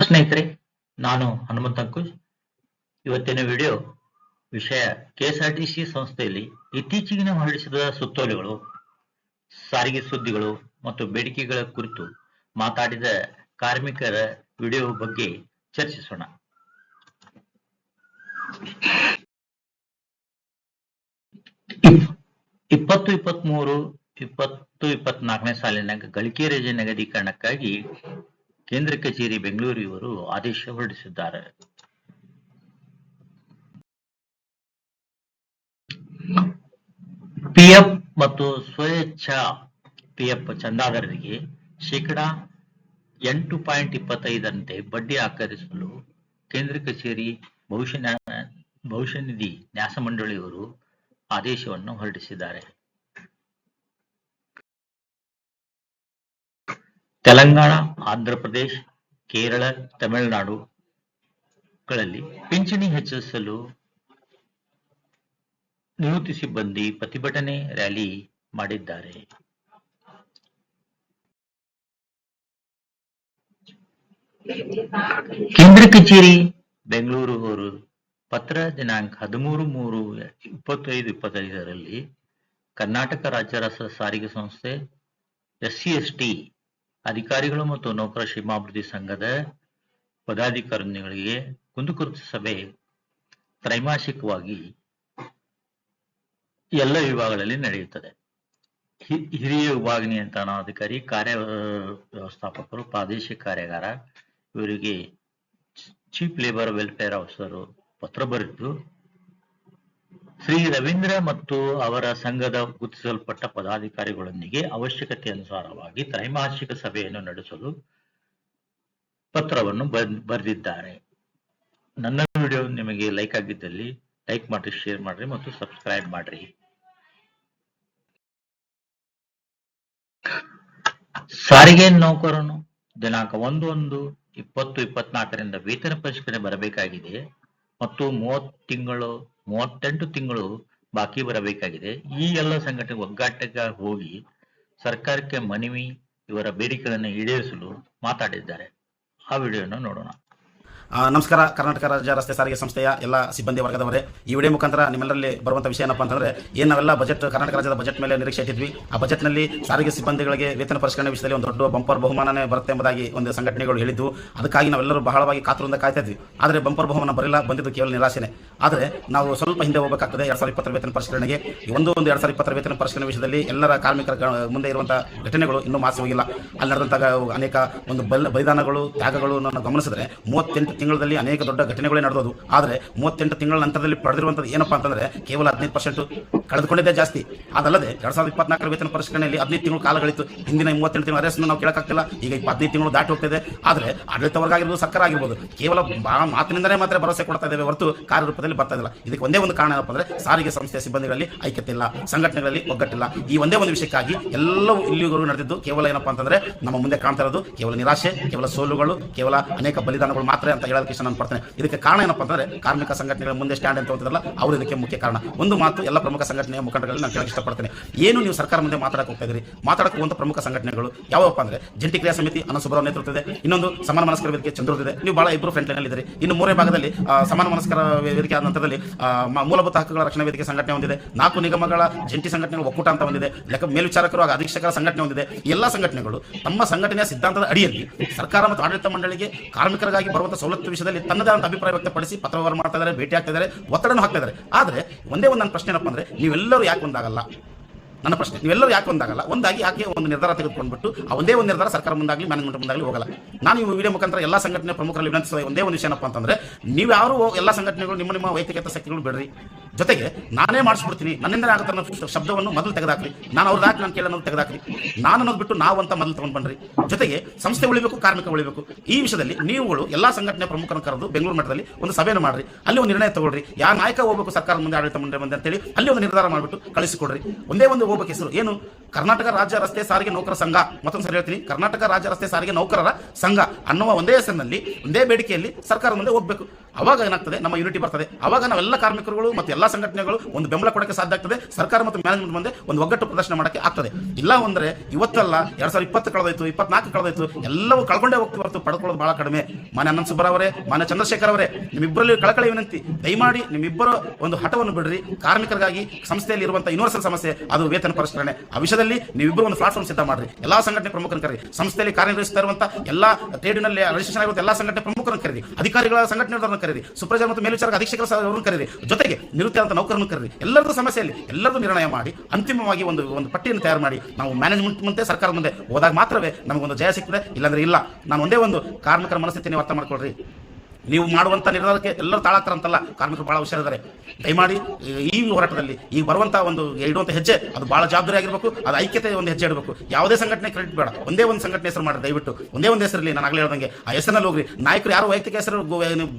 ಸ್ನೇಹಿತರೆ, ನಾನು ಹನುಮಂತ ಅಂಕುಶ್. ಇವತ್ತಿನ ವಿಡಿಯೋ ವಿಷಯ ಕೆಎಸ್ಆರ್ಟಿಸಿ ಸಂಸ್ಥೆಯಲ್ಲಿ ಇತ್ತೀಚೆಗಿನ ಹೊರಡಿಸಿದ ಸುತ್ತೋಲೆಗಳು, ಸಾರಿಗೆ ಸುದ್ದಿಗಳು ಮತ್ತು ಬೇಡಿಕೆಗಳ ಕುರಿತು ಮಾತಾಡಿದ ಕಾರ್ಮಿಕರ ವಿಡಿಯೋ ಬಗ್ಗೆ ಚರ್ಚಿಸೋಣ. ಇಪ್ಪತ್ತು ಇಪ್ಪತ್ತ್ ಮೂರು ಇಪ್ಪತ್ತು ಇಪ್ಪತ್ನಾಲ್ಕನೇ ಸಾಲಿನಾಗ ಗಳಿಕೆ ರಜೆ ನಿಗದೀಕರಣಕ್ಕಾಗಿ ಕೇಂದ್ರ ಕಚೇರಿ ಬೆಂಗಳೂರು ಇವರು ಆದೇಶ ಹೊರಡಿಸಿದ್ದಾರೆ. ಪಿಎಫ್ ಮತ್ತು ಸ್ವೇಚ್ಛ ಪಿಎಫ್ ಚಂದಾದಾರರಿಗೆ ಶೇಕಡ ಎಂಟು ಪಾಯಿಂಟ್ ಇಪ್ಪತ್ತೈದರಂತೆ ಬಡ್ಡಿ ಆಕರಿಸಲು ಕೇಂದ್ರ ಕಚೇರಿ ಭವಿಷ್ಯ ಭವಿಷ್ಯ ನಿಧಿ ನ್ಯಾಸ ಮಂಡಳಿಯವರು ಆದೇಶವನ್ನು ಹೊರಡಿಸಿದ್ದಾರೆ. ತೆಲಂಗಾಣ, ಆಂಧ್ರ ಪ್ರದೇಶ, ಕೇರಳ ತಮಿಳುನಾಡುಗಳಲ್ಲಿ ಪಿಂಚಣಿ ಹೆಚ್ಚಿಸಲು ನಿವೃತ್ತಿ ಸಿಬ್ಬಂದಿ ಪ್ರತಿಭಟನೆ ರ್ಯಾಲಿ ಮಾಡಿದ್ದಾರೆ. ಕೇಂದ್ರ ಕಚೇರಿ, ಬೆಂಗಳೂರು ಅವರು ಪತ್ರ ದಿನಾಂಕ ಹದಿಮೂರು ಮೂರು ಇಪ್ಪತ್ತೈದು ಇಪ್ಪತ್ತೈದರಲ್ಲಿ ಕರ್ನಾಟಕ ರಾಜ್ಯ ರಸ್ತೆ ಸಾರಿಗೆ ಸಂಸ್ಥೆ ಎಸ್ಸಿ ಎಸ್ಟಿ ಅಧಿಕಾರಿಗಳು ಮತ್ತು ನೌಕರ ಕ್ಷೇಮಾಭಿವೃದ್ಧಿ ಸಂಘದ ಪದಾಧಿಕಾರಿಗಳಿಗೆ ಕುಂದುಕೊರತೆ ಸಭೆ ತ್ರೈಮಾಸಿಕವಾಗಿ ಎಲ್ಲ ವಿಭಾಗಗಳಲ್ಲಿ ನಡೆಯುತ್ತದೆ. ಹಿರಿಯ ವಿಭಾಗ ನಿಯಂತ್ರಣಾಧಿಕಾರಿ ಕಾರ್ಯ ವ್ಯವಸ್ಥಾಪಕರು, ಪ್ರಾದೇಶಿಕ ಕಾರ್ಯಾಗಾರ, ಇವರಿಗೆ ಚೀಫ್ ಲೇಬರ್ ವೆಲ್ಫೇರ್ ಆಫೀಸರ್ ಪತ್ರ ಬರೆದು ಶ್ರೀ ರವೀಂದ್ರ ಮತ್ತು ಅವರ ಸಂಘದ ಗುರುತಿಸಲ್ಪಟ್ಟ ಪದಾಧಿಕಾರಿಗಳೊಂದಿಗೆ ಅವಶ್ಯಕತೆ ಅನುಸಾರವಾಗಿ ತ್ರೈಮಾಸಿಕ ಸಭೆಯನ್ನು ನಡೆಸಲು ಪತ್ರವನ್ನು ಬರ್- ಬರೆದಿದ್ದಾರೆ. ನನ್ನ ವಿಡಿಯೋ ನಿಮಗೆ ಲೈಕ್ ಆಗಿದ್ದಲ್ಲಿ ಲೈಕ್ ಮಾಡಿ, ಶೇರ್ ಮಾಡ್ರಿ ಮತ್ತು ಸಬ್ಸ್ಕ್ರೈಬ್ ಮಾಡ್ರಿ. ಸಾರಿಗೆ ನೌಕರನು ದಿನಾಂಕ ಒಂದು ಒಂದು ಇಪ್ಪತ್ತು ಇಪ್ಪತ್ನಾಲ್ಕರಿಂದ ವೇತನ ಪರಿಷ್ಕರಣೆ ಬರಬೇಕಾಗಿದೆ ಮತ್ತು ಮೂವತ್ತು ತಿಂಗಳು ಮೂವತ್ತೆಂಟು ತಿಂಗಳು ಬಾಕಿ ಬರಬೇಕಾಗಿದೆ. ಈ ಎಲ್ಲ ಸಂಘಟನೆ ಒಗ್ಗಟ್ಟಿಗೆ ಹೋಗಿ ಸರ್ಕಾರಕ್ಕೆ ಮನವಿ ಇವರ ಬೇಡಿಕೆಗಳನ್ನು ಈಡೇರಿಸಲು ಮಾತಾಡಿದ್ದಾರೆ. ಆ ವಿಡಿಯೋನ ನೋಡೋಣ. ನಮಸ್ಕಾರ, ಕರ್ನಾಟಕ ರಾಜ್ಯ ರಸ್ತೆ ಸಾರಿಗೆ ಸಂಸ್ಥೆಯ ಎಲ್ಲ ಸಿಬ್ಬಂದಿ ವರ್ಗದವರೇ. ಈ ವಿಡಿಯೋ ಮುಖಾಂತರ ನಿಮ್ಮೆಲ್ಲರಲ್ಲಿ ಬರುವಂಥ ವಿಷಯ ಏನಪ್ಪ ಅಂತಂದ್ರೆ, ಏನು ನಾವೆಲ್ಲ ಬಜೆಟ್, ಕರ್ನಾಟಕ ರಾಜ್ಯದ ಬಜೆಟ್ ಮೇಲೆ ನಿರೀಕ್ಷೆ ಇಟ್ಟಿದ್ವಿ. ಆ ಬಜೆಟ್ನಲ್ಲಿ ಸಾರಿಗೆ ಸಿಬ್ಬಂದಿಗಳಿಗೆ ವೇತನ ಪರಿಷ್ಕರಣೆ ವಿಷಯದಲ್ಲಿ ಒಂದು ದೊಡ್ಡ ಬಂಪರ್ ಬಹುಮಾನನೇ ಬರುತ್ತೆ ಎಂಬುದಾಗಿ ಒಂದು ಸಂಘಟನೆಗಳು ಹೇಳಿದ್ದು. ಅದಕ್ಕಾಗಿ ನಾವೆಲ್ಲರೂ ಬಹಳವಾಗಿ ಕಾತುರದಿಂದ ಕಾಯ್ತಾ ಇದ್ವಿ. ಆದರೆ ಬಂಪರ್ ಬಹುಮಾನ ಬರಲಿಲ್ಲ, ಬಂದಿದ್ದು ಕೇವಲ ನಿರಾಶೆನೆ. ಆದರೆ ನಾವು ಸ್ವಲ್ಪ ಹಿಂದೆ ಹೋಗಬೇಕಾಗ್ತದೆ, ಎರಡು ಸಾವಿರದ ಇಪ್ಪತ್ತರ ವೇತನ ಪರಿಷ್ಕರಣೆಗೆ. ಒಂದು ಒಂದು ಎರಡ್ ಸಾವಿರದ ಇಪ್ಪತ್ತರ ವೇತನ ಪರಿಷ್ಕರಣೆ ವಿಷಯದಲ್ಲಿ ಎಲ್ಲರ ಕಾರ್ಮಿಕರ ಮುಂದೆ ಇರುವಂಥ ಘಟನೆಗಳು ಇನ್ನೂ ಮಾಸಿ ಹೋಗಿಲ್ಲ. ಅಲ್ಲಿ ನಡೆದಂತಹ ಅನೇಕ ಒಂದು ಬಲ್, ಬಲಿದಾನಗಳು ತ್ಯಾಗಗಳನ್ನು ಗಮನಿಸಿದ್ರೆ ಮೂವತ್ತೆಂಟು ತಿಂಗಳಲ್ಲಿ ಅನೇಕ ದೊಡ್ಡ ಘಟನೆಗಳೇ ನಡೆದೋದು. ಆದರೆ ಮೂವತ್ತೆಂಟು ತಿಂಗಳ ನಂತರದಲ್ಲಿ ಪಡೆದಿರುವಂಥದ್ದು ಏನಪ್ಪಾ ಅಂತಂದ್ರೆ ಕೇವಲ ಹದಿನೈದು ಪರ್ಸೆಂಟ್ ಕಳೆದುಕೊಂಡಿದ್ದೇ ಜಾಸ್ತಿ. ಅದಲ್ಲದೆ ಎರಡ್ ಸಾವಿರದ ಇಪ್ಪತ್ನಾಲ್ಕರ ವೇತನ ಪರಿಷ್ಕರಣೆಯಲ್ಲಿ ಹದಿನೈದು ತಿಂಗಳು ಕಾಲಗಳಿತ್ತು. ಹಿಂದಿನ ಮೂವತ್ತೆಂಟು ತಿಂಗಳ ಅರೆಸ್ಟ್ ನಾವು ಕೇಳಕ್ಕಾಗ್ತಿಲ್ಲ. ಈಗ ಹದಿನೈದು ತಿಂಗಳು ದಾಟಿ ಹೋಗ್ತಿದೆ. ಆದರೆ ಆಡಳಿತ ವರ್ಗ ಆಗಿರ್ಬೋದು ಸರ್ಕಾರ ಆಗಿರ್ಬೋದು ಕೇವಲ ಮಾತಿನಿಂದಲೇ ಮಾತ್ರ ಭರವಸೆ ಕೊಡ್ತಾ ಇದ್ದೇವೆ ಹೊರತು ಕಾರ್ಯರೂಪದಲ್ಲಿ ಬರ್ತಾ ಇಲ್ಲ ಇದಕ್ಕೆ ಒಂದೇ ಒಂದು ಕಾರಣ ಏನಪ್ಪ ಅಂದ್ರೆ ಸಾರಿಗೆ ಸಂಸ್ಥೆಯ ಸಿಬ್ಬಂದಿಗಳಲ್ಲಿ ಐಕ್ಯತೆ ಇಲ್ಲ ಸಂಘಟನೆಗಳಲ್ಲಿ ಒಗ್ಗಟ್ಟಿಲ್ಲ. ಈ ಒಂದೇ ಒಂದು ವಿಷಯಕ್ಕಾಗಿ ಎಲ್ಲವೂ ಇಲ್ಲಿವರೆಗೂ ನಡೆದಿದ್ದು ಕೇವಲ ಏನಪ್ಪಾ ಅಂತಂದ್ರೆ ನಮ್ಮ ಮುಂದೆ ಕಾಣ್ತಾ ಇರೋದು ಕೇವಲ ನಿರಾಶೆ, ಕೇವಲ ಸೋಲುಗಳು, ಕೇವಲ ಅನೇಕ ಬಲಿದಾನಗಳು ಮಾತ್ರ ಅಂತ ಹೇಳೋದಕ್ಕೆ ಇಷ್ಟ ನಾನು ಪಡ್ತೇನೆ. ಇದಕ್ಕೆ ಕಾರಣ ಏನಪ್ಪ ಅಂದ್ರೆ ಕಾರ್ಮಿಕ ಸಂಘಟನೆಗಳ ಮುಂದೆ ಸ್ಟ್ಯಾಂಡ್ ಅಂತ ಹೋಗ್ತಿದ್ರಲ್ಲ ಅವರು ಇದಕ್ಕೆ ಮುಖ್ಯ ಕಾರಣ. ಒಂದು ಮಾತು ಎಲ್ಲ ಪ್ರಮುಖ ಸಂಘಟನೆಯ ಮುಖಂಡಗಳಲ್ಲಿ ನಾನು ಕೇಳಕ್ಕೆ ಇಷ್ಟಪಡ್ತೇನೆ. ಏನು ನೀವು ಸರ್ಕಾರ ಮುಂದೆ ಮಾತಾಡಕ್ಕೆ ಹೋಗ್ತಾ ಇದ್ದೀರಿ? ಮಾತಾಡಕ್ಕೆ ಹೋಗುವಂಥ ಪ್ರಮುಖ ಸಂಘಟನೆಗಳು ಯಾವಪ್ಪ ಅಂದ್ರೆ, ಜಂಟಿ ಕ್ರಿಯಾ ಸಮಿತಿ ಅನ್ನ ಸುಬ್ರಾವ್ ನೇತೃತ್ವದ ಇನ್ನೊಂದು ಸಮಾನ ಮನಸ್ಕರ ವೇದಿಕೆ ಚಂದ್ರದಿದೆ ನೀವು ಭಾಳ ಇಬ್ಬರು ಫ್ರೆಂಡ್ ಲೈನಲ್ಲಿದ್ದೀರಿ ಇನ್ನು ಮೂರನೇ ಭಾಗದಲ್ಲಿ ಸಮಾನ ಮನಸ್ಕರ ವೇದಿಕೆ ಆದ ನಂತರದಲ್ಲಿ ಮೂಲಭೂತ ಹಕ್ಕುಗಳ ರಕ್ಷಣಾ ವೇದಿಕೆ ಸಂಘಟನೆ ಹೊಂದಿದೆ ನಾಲ್ಕು ನಿಗಮಗಳ ಜಂಟಿ ಸಂಘಟನೆಗಳ ಒಕ್ಕೂಟ ಅಂತ ಹೊಂದಿದೆ ಲೆಕ್ಕ ಮೇಲ್ವಿಚಾರಕರು ಹಾಗೂ ಅಧೀಕ್ಷಕರ ಸಂಘಟನೆ ಹೊಂದಿದೆ ಎಲ್ಲ ಸಂಘಟನೆಗಳು ತಮ್ಮ ಸಂಘಟನೆಯ ಸಿದ್ಧಾಂತದ ಅಡಿಯಲ್ಲಿ ಸರ್ಕಾರ ಮತ್ತು ಆಡಳಿತ ಮಂಡಳಿಗೆ ಕಾರ್ಮಿಕರಿಗಾಗಿ ಬರುವಂತಹ ವಿಷಯದಲ್ಲಿ ತನ್ನದೇ ಅಂತ ಅಭಿಪ್ರಾಯ ವ್ಯಕ್ತಪಡಿಸಿ ಪತ್ರವ್ಯವಹಾರ ಮಾಡ್ತಾ ಇದ್ದಾರೆ, ಭೇಟಿ ಆಗ್ತಾ ಇದ್ದಾರೆ, ಒತ್ತಡನೂ ಹಾಕ್ತಾ ಇದ್ದಾರೆ. ಆದರೆ ಒಂದೇ ಒಂದು ನನ್ನ ಪ್ರಶ್ನೆ ಏನಪ್ಪ ಅಂದರೆ ನೀವೆಲ್ಲರೂ ಯಾಕೆ ಒಂದಾಗಲ್ಲ? ನನ್ನ ಪ್ರಶ್ನೆ, ನೀವೆಲ್ಲರೂ ಯಾಕೆ ಒಂದಾಗಲ್ಲ? ಒಂದಾಗಿ ಯಾಕೆ ಒಂದು ನಿರ್ಧಾರ ತೆಗೆದುಕೊಂಡ್ಬಿಟ್ಟು ಆ ಒಂದೇ ಒಂದು ನಿರ್ಧಾರ ಸರ್ಕಾರ ಮುಂದಾಗಲಿ ಮ್ಯಾನೇಜ್ಮೆಂಟ್ ಮುಂದಾಗಲಿ ಹೋಗಲ್ಲ? ನಾನು ಈ ವಿಡಿಯೋ ಮುಖಾಂತರ ಎಲ್ಲ ಸಂಘಟನೆ ಪ್ರಮುಖರಲ್ಲಿ ವಿನಂತಿಸುವ ಒಂದೇ ಒಂದು ವಿಷಯ ಏನಪ್ಪ ಅಂತಂದರೆ ನೀವು ಯಾರು ಎಲ್ಲ ಸಂಘಟನೆಗಳು ನಿಮ್ಮ ನಿಮ್ಮ ವೈಯಕ್ತಿಕ ಶಕ್ತಿಗಳು ಬಿಡ್ರಿ. ಜೊತೆಗೆ ನಾನೇ ಮಾಡಿಸ್ಬಿಡ್ತೀನಿ. ನನ್ನಿಂದ ಆಗುತ್ತೆ ಅನ್ನೋ ಶಬ್ದವನ್ನು ಮೊದಲು ತೆಗೆದಾಕ್ರಿ. ನಾನು ಅವ್ರದ್ದು ಹಾಕಿ ನಾನು ಕೇಳಿ ಅನ್ನೋದು ತೆಗೆದಾಕ್ರಿ. ನಾನು ಅನ್ನೋದು ಬಿಟ್ಟು ನಾವು ಅಂತ ಮೊದಲು ತಗೊಂಡು ಬನ್ರಿ. ಜೊತೆಗೆ ಸಂಸ್ಥೆ ಉಳಿಬೇಕು, ಕಾರ್ಮಿಕ ಉಳಿಬೇಕು. ಈ ವಿಷಯದಲ್ಲಿ ನೀವುಗಳು ಎಲ್ಲಾ ಸಂಘಟನೆ ಪ್ರಮುಖರನ್ನು ಕರೆದು ಬೆಂಗಳೂರು ಮಟ್ಟದಲ್ಲಿ ಒಂದು ಸಭೆಯನ್ನು ಮಾಡ್ರಿ. ಅಲ್ಲಿ ಒಂದು ನಿರ್ಣಯ ತಗೊಳ್ರಿ. ಯಾವ ನಾಯಕ ಹೋಗ್ಬೇಕು ಸರ್ಕಾರ ಮುಂದೆ, ಆಡಳಿತ ಮಂಡಳಿ ಮುಂದೆ ಅಂತೇಳಿ ಅಲ್ಲಿ ಒಂದು ನಿರ್ಧಾರ ಮಾಡಿಬಿಟ್ಟು ಕಳಿಸಿಕೊಡ್ರಿ. ಒಂದೇ ಒಂದು ಹೋಗಬೇಕು ಹೆಸರು. ಏನು? ಕರ್ನಾಟಕ ರಾಜ್ಯ ರಸ್ತೆ ಸಾರಿಗೆ ನೌಕರ ಸಂಘ. ಮತ್ತೊಂದು ಸರಿ ಹೇಳ್ತೀನಿ. ಕರ್ನಾಟಕ ರಾಜ್ಯ ರಸ್ತೆ ಸಾರಿಗೆ ನೌಕರರ ಸಂಘ ಅನ್ನುವ ಒಂದೇ ಹೆಸರಿನಲ್ಲಿ, ಒಂದೇ ಬೇಡಿಕೆಯಲ್ಲಿ ಸರ್ಕಾರ ಮುಂದೆ ಹೋಗ್ಬೇಕು. ಅವಾಗ ಏನಾಗ್ತದೆ? ನಮ್ಮ ಯೂನಿಟಿ ಬರ್ತದೆ. ಅವಾಗ ನಾವೆಲ್ಲ ಕಾರ್ಮಿಕರುಗಳು ಮತ್ತು ಎಲ್ಲ ಸಂಘಟನೆಗಳು ಒಂದು ಬೆಂಬಲ ಕೊಡಕ್ಕೆ ಸಾಧ್ಯ ಆಗ್ತದೆ. ಸರ್ಕಾರ ಮತ್ತು ಮ್ಯಾನೇಜ್ಮೆಂಟ್ ಮುಂದೆ ಒಂದು ಒಗ್ಗಟ್ಟು ಪ್ರದರ್ಶನ ಮಾಡಕ್ಕೆ ಆಗ್ತದೆ. ಇಲ್ಲ ಅಂದ್ರೆ ಇವತ್ತಲ್ಲ ಎರಡ್ ಸಾವಿರ ಇಪ್ಪತ್ತು ಕಳೆದೋಯ್ತು, ಇಪ್ಪತ್ನಾಲ್ಕು ಕಳೆದೋಯ್ತು, ಎಲ್ಲವೂ ಕಳ್ಕೊಂಡೇ ಹೋಗ್ತೀವಿ ಹೊರತು. ಪಡ್ಕೊಳ್ಳೋದು ಬಹಳ ಕಡಿಮೆ. ಮಾನ್ಯ ಅನಂತ ಸುಬ್ಬರ ಅವರೇ, ಮಾನ್ಯ ಚಂದ್ರಶೇಖರ್ ಅವರೇ, ನಿಮ್ಮಿಬ್ಬರಲ್ಲಿ ಕಳಕಳಿ ವಿನಂತಿ. ದಯಮಾಡಿ ನಿಮ್ಮಿಬ್ಬರ ಒಂದು ಹಠವನ್ನು ಬಿಡ್ರಿ. ಕಾರ್ಮಿಕರಿಗಾಗಿ ಸಂಸ್ಥೆಯಲ್ಲಿ ಇರುವಂತಹ ಯೂನಿವರ್ಸಲ್ ಸಮಸ್ಯೆ, ಅದು ವೇತನ ಪರಿಷ್ಕರಣೆ. ಆ ವಿಷಯದಲ್ಲಿ ನೀವಿಬ್ಬರು ಒಂದು ಪ್ಲಾಟ್ಫಾರ್ಮ್ ಸಿದ್ಧ ಮಾಡ್ರಿ. ಎಲ್ಲಾ ಸಂಘಟನೆ ಪ್ರಮುಖರನ್ನು ಕರೀರಿ. ಸಂಸ್ಥೆಯಲ್ಲಿ ಕಾರ್ಯನಿರ್ವಹಿಸ್ತಾ ಎಲ್ಲಾ ಟ್ರೇಡ್ನಲ್ಲಿ ರಿಜಿಸ್ಟ್ರೇಷನ್ ಆಗಿರುವಂತಹ ಎಲ್ಲಾ ಸಂಘಟನೆ ಪ್ರಮುಖರನ್ನು ಕರೀರಿ. ಅಧಿಕಾರಿಗಳ ಸಂಘಟನೆಯವರನ್ನು ಕರೀರಿ. ಸುಪ್ರಜಾ ಮತ್ತು ಮೇಲ್ವಿಚಾರಕ ಅಧೀಕ್ಷಕರ ಅವರನ್ನು ಕರೀರಿ. ಜೊತೆಗೆ ನಿರುತ್ಯಂತ ನೌಕರನ್ನು ಕರೀರಿ. ಎಲ್ಲರದ್ದು ಸಮಸ್ಯೆಯಲ್ಲಿ ಎಲ್ಲರದ್ದು ನಿರ್ಣಯ ಮಾಡಿ, ಅಂತಿಮವಾಗಿ ಒಂದು ಒಂದು ಪಟ್ಟಿಯನ್ನು ತಯಾರು ಮಾಡಿ ನಾವು ಮ್ಯಾನೇಜ್ಮೆಂಟ್ ಮುಂದೆ, ಸರ್ಕಾರ ಮುಂದೆ ಹೋದಾಗ ಮಾತ್ರವೇ ನಮಗೊಂದು ಜಯ ಸಿಗ್ತದೆ. ಇಲ್ಲಾಂದ್ರೆ ಇಲ್ಲ. ನಾನು ಒಂದೇ ಒಂದು ಕಾರ್ಮಿಕರ ಮನಸ್ಥಿತಿಯನ್ನು ಅರ್ಥ ಮಾಡ್ಕೊಳ್ರಿ. ನೀವು ಮಾಡುವಂತ ನಿರ್ಧಾರಕ್ಕೆ ಎಲ್ಲರೂ ತಾಳಾಗ್ತಾರಂತಲ್ಲ? ಕಾರ್ಮಿಕರು ಭಾಳ ಹುಷಾರಿದ್ದಾರೆ ದಯಮಾಡಿ, ಈ ಹೋರಾಟದಲ್ಲಿ ಈಗ ಬರುವಂಥ ಒಂದು ಇಡುವಂಥ ಹೆಜ್ಜೆ, ಅದು ಭಾಳ ಜವಾಬ್ದಾರಿ ಆಗಿರಬೇಕು, ಅದು ಐಕ್ಯತೆ ಒಂದು ಹೆಜ್ಜೆ ಇಡಬೇಕು. ಯಾವುದೇ ಸಂಘಟನೆ ಕ್ರೆಡಿಟ್ ಬೇಡ. ಒಂದೇ ಒಂದು ಸಂಘಟನೆ ಹೆಸರು ಮಾಡಿ ದಯವಿಟ್ಟು, ಒಂದೇ ಒಂದು ಹೆಸರಲ್ಲಿ ನಾನು ಆಗಲೇ ಹೇಳ್ದಂಗೆ. ಆ ಹೆಸರಿನಲ್ಲಿ ಹೋಗ್ರಿ. ನಾಯಕರು ಯಾರು ವೈಯಕ್ತಿಕ ಹೆಸರು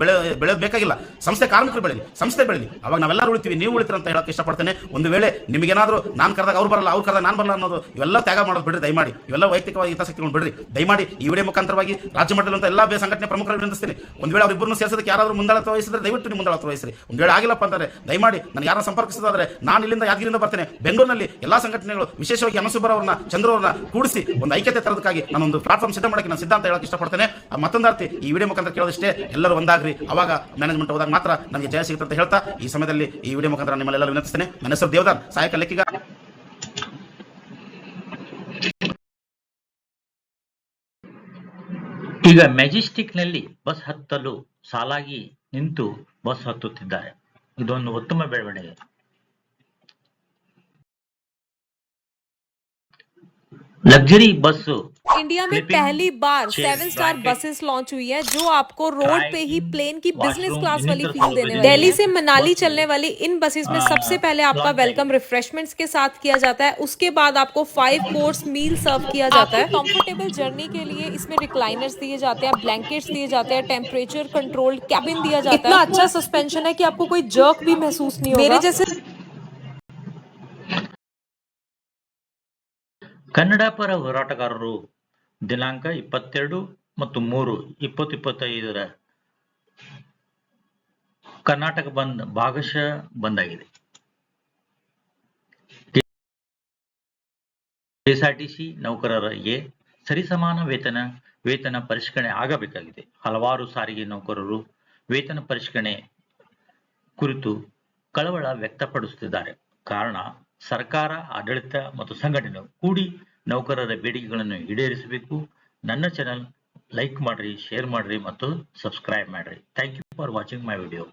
ಬೆಳೆ ಬೆಳೆಯೋದು ಬೇಕಾಗಿಲ್ಲ. ಸಂಸ್ಥೆ ಕಾರ್ಮಿಕರು ಬೆಳೀಲಿ, ಸಂಸ್ಥೆ ಬೆಳೀಲಿ. ಅವಾಗ ನಾವೆಲ್ಲರೂ ಉಳಿತೀವಿ, ನೀವು ಉಳಿತೀರ ಅಂತ ಹೇಳಕ್ಕೆ ಇಷ್ಟಪಡ್ತೇನೆ. ಒಂದು ವೇಳೆ ನಿಮಗೇನಾದರೂ ನಾನು ಕರೆದಾಗ ಅವ್ರು ಬರಲ್ಲ, ಅವ್ರು ಕರೆದಾಗ ನಾನು ಬರಲ್ಲ ಅನ್ನೋದು, ಇವೆಲ್ಲ ತ್ಯಾಗ ಮಾಡೋದು ಬಿಡ್ರಿ, ದಯಮಾಡಿ. ಇವೆಲ್ಲ ವೈಯಕ್ತಿಕವಾಗಿ ಹಿತಾಸಕ್ತಿಗಳು ಬಿಡ್ರಿ. ದಯಮಾಡಿ ಈ ಮುಖಾಂತರವಾಗಿ ರಾಜ್ಯ ಮಟ್ಟದಲ್ಲಿ ಎಲ್ಲ ಸಂಘಟನೆ ಪ್ರಮುಖರು ವಿನಂತಿಸ್ತೀನಿ ಒಂದು ವೇಳೆ ಅವರಿಬ್ಬರನ್ನು ಸೇರಿಸೋದಕ್ಕೆ ಯಾರಾದರೂ ಮುಂದಾಳತ್ವ ವಹಿಸಿದ್ರೆ ದಯವಿಟ್ಟು ನೀವು ಮುಂದಾಳತ್ವ ವಹಿಸ್ರಿ. ಒಂದು ವೇಳೆ ಆಗಿಲ್ಲಪ್ಪ ಅಂತಂದ್ರೆ, ದಯಮಾಡಿ ನಾನು ಯಾರನ್ನ ಸಂಪರ್ಕಿಸೋದಾದ್ರೆ ನಾನು ಇಲ್ಲಿಂದ ಯಾದಗಿರಿಂದ ಬರ್ತೇನೆ. ಬೆಂಗಳೂರಿನಲ್ಲಿ ಎಲ್ಲಾ ಸಂಘಟನೆಗಳು, ವಿಶೇಷವಾಗಿ ಅನಸುಬ್ಬರವ್ರನ್ನ ಚಂದ್ರವ್ರನ್ನ ಚಂದ್ರ ಕೂಡಿಸಿ ಒಂದು ಐಕ್ಯತೆ ತರೋದಕ್ಕಾಗಿ ನಾನೊಂದು ಪ್ಲಾಟ್ಫಾರ್ಮ್ ಸಿದ್ಧ ಮಾಡೋಕ್ಕೆ ನಾನು ಸಿದ್ಧಾಂತ ಹೇಳೋಕೆ ಇಷ್ಟಪಡ್ತೇನೆ. ಆ ಮತ್ತೊಂದು ಈ ವಿಡಿಯೋ ಮುಖಾಂತರ ಕೇಳೋದಷ್ಟೇ, ಎಲ್ಲರೂ ಒಂದಾಗ್ರಿ. ಅವಾಗ ಮ್ಯಾನೇಜ್ಮೆಂಟ್ ಹೋದಾಗ ಮಾತ್ರ ನನಗೆ ಜಯ ಸಿಗುತ್ತೆ ಅಂತ ಹೇಳ್ತಾ, ಈ ಸಮಯದಲ್ಲಿ ಈ ವಿಡಿಯೋ ಮುಖಾಂತರ ನಿಮ್ಮಲ್ಲೆಲ್ಲರೂ ವಿನಂತಿಸ್ತೇನೆ. ನನ್ನ ಹೆಸರು ದೇವದಾನ್ ಸಹಾಯಕ ಲೆಕ್ಕಿಗ. ಈಗ ಮೆಜೆಸ್ಟಿಕ್ನಲ್ಲಿ ಬಸ್ ಹತ್ತಲು ಸಾಲಾಗಿ ನಿಂತು ಬಸ್ ಹತ್ತುತ್ತಿದ್ದಾರೆ. ಇದೊಂದು ಉತ್ತಮ ಬೆಳವಣಿಗೆ. लग्जरी बस इंडिया में पहली बार सेवन स्टार बसेस लॉन्च हुई है जो आपको रोड पे ही प्लेन की बिज़नेस क्लास वाली फील देने वाली दिल्ली से मनाली चलने वाली इन बसेस में हाँ, सबसे पहले आपका वेलकम रिफ्रेशमेंट्स के साथ किया जाता है। उसके बाद आपको फाइव कोर्स मील सर्व किया जाता है। कंफर्टेबल जर्नी के लिए इसमें रिक्लाइनर्स दिए जाते हैं ब्लैंकेट्स दिए जाते हैं टेम्परेचर कंट्रोल्ड कैबिन दिया जाता है। इतना अच्छा सस्पेंशन है की आपको कोई जर्क भी महसूस नहीं होगा। मेरे जैसे ಕನ್ನಡ ಪರ ಹೋರಾಟಗಾರರು ದಿನಾಂಕ ಇಪ್ಪತ್ತೆರಡು ಮತ್ತು ಮೂರು ಇಪ್ಪತ್ತು ಇಪ್ಪತ್ತೈದರ ಕರ್ನಾಟಕ ಬಂದ್ ಭಾಗಶಃ ಬಂದ್ ಆಗಿದೆ ಕೆಎಸ್ಆರ್ಟಿಸಿ ನೌಕರರಿಗೆ ಸರಿಸಮಾನ ವೇತನ ವೇತನ ಪರಿಷ್ಕರಣೆ ಆಗಬೇಕಾಗಿದೆ. ಹಲವಾರು ಸಾರಿಗೆ ನೌಕರರು ವೇತನ ಪರಿಷ್ಕರಣೆ ಕುರಿತು ಕಳವಳ ವ್ಯಕ್ತಪಡಿಸುತ್ತಿದ್ದಾರೆ. ಕಾರಣ ಸರ್ಕಾರ, ಆಡಳಿತ ಮತ್ತು ಸಂಘಟನೆ ಕೂಡಿ ನೌಕರರ ಬೇಡಿಕೆಗಳನ್ನು ಈಡೇರಿಸಬೇಕು. ನನ್ನ ಚಾನಲ್ ಲೈಕ್ ಮಾಡ್ರಿ ಶೇರ್ ಮಾಡ್ರಿ ಮತ್ತು ಸಬ್ಸ್ಕ್ರೈಬ್ ಮಾಡ್ರಿ. Thank you for watching my video